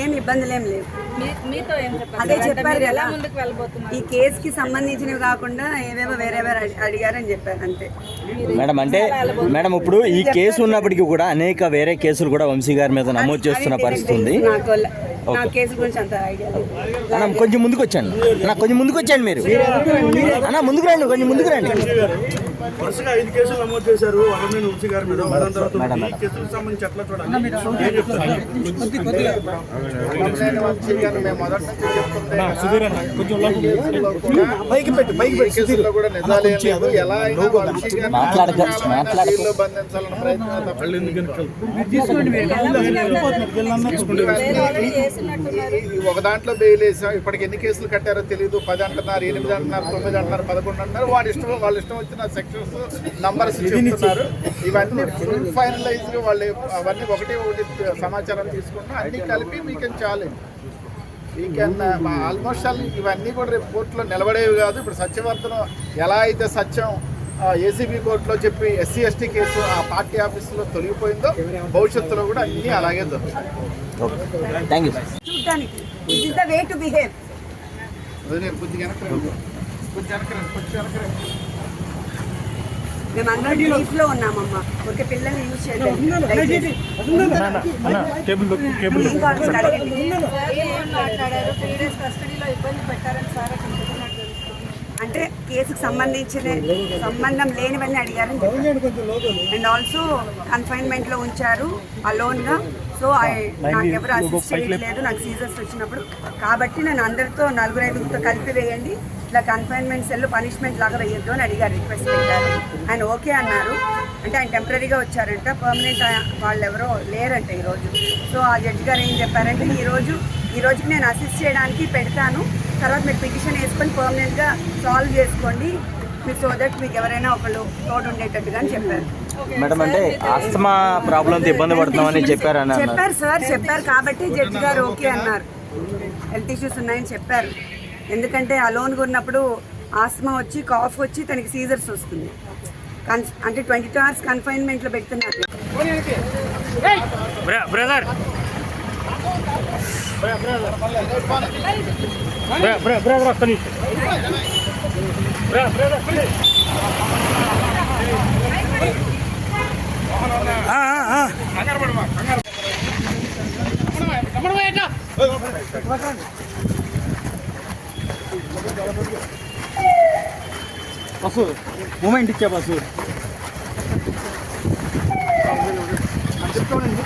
ఏం ఇబ్బందులు ఏం లేవు మీతో ఏం అదే చెప్పారు మీరు ఎలా కదా. ముందుకు వెళ్ళబోతున్నారు? ఈ కేసుకి సంబంధించినవి కాకుండా ఏవేవో వేరేవేరే అడి- అడిగారని చెప్పారు అంతే. మేడం అంటే మేడం ఇప్పుడు ఈ కేసు ఉన్నప్పటికీ కూడా అనేక వేరే కేసులు కూడా వంశీ గారి మీద నమోదు చేస్తున్న పరిస్థితి ఉంది నాకు వల్ల- నా కేసు గురించి అంత ఐడియా లేదు. అన్న కొంచెం ముందుకు వచ్చాను అన్న కొంచెం ముందుకు వచ్చాను మీరు. అన్న ముందుకు రండి కొంచెం ముందుకు రండి. వరుసగా ఐదు కేసులు నమోదు చేశారు. వరమేని వంశీ గారి మీద దాని తర్వాత ఈ కేసులకు సంబంధించి ఎట్లా చూడాలి? ఏం చెప్తారు? పెట్టి. ఎలా అయినా వంశీ గారిని బంధించాలన్న ప్రయత్నం తప్ప ఒక దాంట్లో బెయిల్ వేసాం. ఇప్పటికి ఎన్ని కేసులు కట్టారో తెలియదు పది అంటున్నారు ఎనిమిది అంటున్నారు తొమ్మిది అంటున్నారు పదకొండు అంటున్నారు. వాడి ఇష్టం వాళ్ళ ఇష్టం వచ్చిన సెక్షన్స్ నంబర్స్ చెప్తున్నారు. ఇవన్నీ ఫుల్ ఫైనలైజ్ వాళ్ళు అవన్నీ ఒకటి ఒకటి సమాచారం తీసుకున్నా అన్ని కలిపి we can challenge we can almost all ఇవన్నీ కూడా రేపు కోర్టులో నిలబడేవి కాదు. ఇప్పుడు సత్యవర్తనం ఎలా అయితే సత్యం ఏసీబీ కోర్టులో చెప్పి ఎస్సీ ఎస్టీ కేసు ఆ పార్టీ ఆఫీసులో తొలగిపోయిందో భవిష్యత్తులో కూడా అన్నీ అలాగే జరుగుతాయి. ఓకే థ్యాంక్ యూ చూడటానికి it is the way to behave అదే కొద్దిగా వెనక్కి రండి. కొంచెం వెనక్కి రండి, కొంచెం వెనక్కి రండి. మేము అందరం లీఫ్లో ఉన్నామమ్మా ఒక పిల్లల్ని యూజ్ ఏం మాట్లాడారు త్రీ డేస్ కస్టడీలో ఇబ్బంది పెట్టారని సార్ అక్కడ. అంటే కేసుకు సంబంధించిన సంబంధం లేనివన్నీ అడిగారని చెప్పారు. అండ్ ఆల్సో కన్ఫైన్మెంట్లో ఉంచారు అలోన్గా సో నాకు ఎవరు అసిస్ట్ చేయట్లేదు నాకు సీజర్స్ వచ్చినప్పుడు. కాబట్టి నేను అందరితో నలుగురు ఐదుగురితో కలిపి వేయండి. ఇట్లా కన్ఫైన్మెంట్ సెల్ పనిష్మెంట్ లాగా వేయొద్దు అని అడిగారు రిక్వెస్ట్ పెట్టారు. ఆయన ఓకే అన్నారు. అంటే ఆయన టెంపరీగా వచ్చారంట. పర్మనెంట్ వాళ్ళు ఎవరో లేరంట ఈరోజు. సో ఆ జడ్జి గారు ఏం చెప్పారంటే ఈరోజు ఈ రోజుకి నేను అసిస్ట్ చేయడానికి పెడతాను. తర్వాత మీరు పిటిషన్ వేసుకొని పర్మనెంట్గా సాల్వ్ చేసుకోండి. మీరు సో దట్ మీకు ఎవరైనా ఒకళ్ళు తోడు ఉండేటట్టుగా అని చెప్పారు. మేడం అంటే ఆస్తమా ప్రాబ్లంతో ఇబ్బంది పడుతున్నామని అన్నారు. చెప్పారు సార్ చెప్పారు. కాబట్టి జడ్జి గారు ఓకే అన్నారు. హెల్త్ ఇష్యూస్ ఉన్నాయని చెప్పారు. ఎందుకంటే ఆ లోన్ ఉన్నప్పుడు ఆస్మా వచ్చి కాఫ్ వచ్చి తనకి సీజర్స్ వస్తుంది. కన్ అంటే ట్వంటీ టూ అవర్స్ కన్ఫైన్మెంట్లో పెడుతున్నారు. బ్రదర్ Бра, бра, бра, бра, остановись. Бра, бра, бра, பசு மூமெண்ட் இச்சா பசு